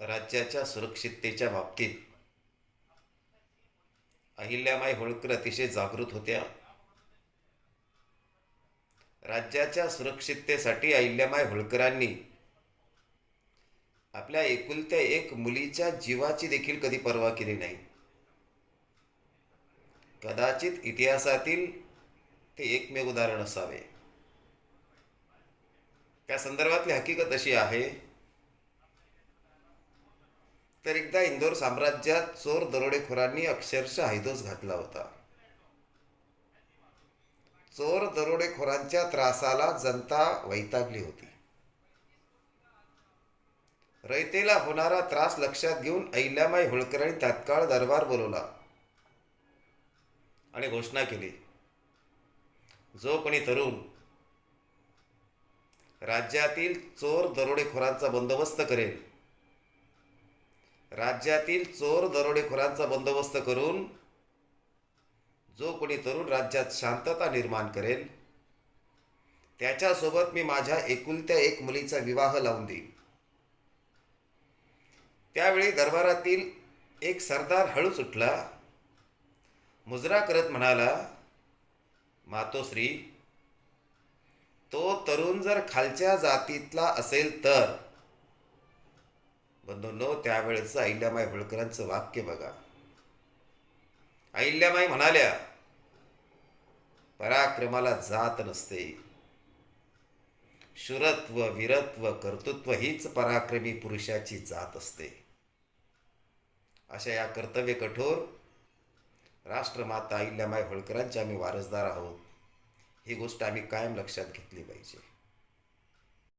राज्याच्या सुरक्षिततेच्या बाबतीत अहिल्यामाई होळकर अतिशय जागृत होत्या. राज्याच्या सुरक्षिततेसाठी अहिल्यामाई होळकरांनी आपल्या एकुलत्या एक मुलीच्या जीवाची देखील कधी पर्वा केली नाही. कदाचित इतिहासातील ते एकमेव उदाहरण असावे. त्या संदर्भातली हकीकत अशी आहे तर एकदा इंदोर साम्राज्यात चोर दरोडेखोरांनी अक्षरशः हैदोस घातला होता. चोर दरोडेखोरांच्या त्रासाला जनता वैतागली होती. रयतेला होणारा त्रास लक्षात घेऊन अहिल्यामाई होळकरांनी तात्काळ दरबार बोलवला आणि घोषणा केली. जो कोणी तरुण राज्यातील चोर दरोडेखोरांचा बंदोबस्त करेल राज्यातील चोर दरोडेखोरांचा बंदोबस्त करून जो कोणी तरुण राज्यात शांतता निर्माण करेल त्याच्यासोबत मी माझ्या एकुलत्या एक मुलीचा विवाह लावून देईन. त्यावेळी दरबारातील एक सरदार हळूच उठला मुजरा करत म्हणाला मातोश्री तो तरुण जर खालच्या जातीतला असेल तर बंधूंनो त्यावेळेचं अहिल्यामाई होळकरांचं वाक्य बघा. अहिल्यामाई म्हणाल्या पराक्रमाला जात नसते. शुरत्व वीरत्व कर्तृत्व हीच पराक्रमी पुरुषाची जात असते. अशा या कर्तव्य कठोर राष्ट्रमाता अहिल्यामाई होळकरांचे आम्ही वारसदार आहोत. ही गोष्ट आम्ही कायम लक्षात घेतली पाहिजे.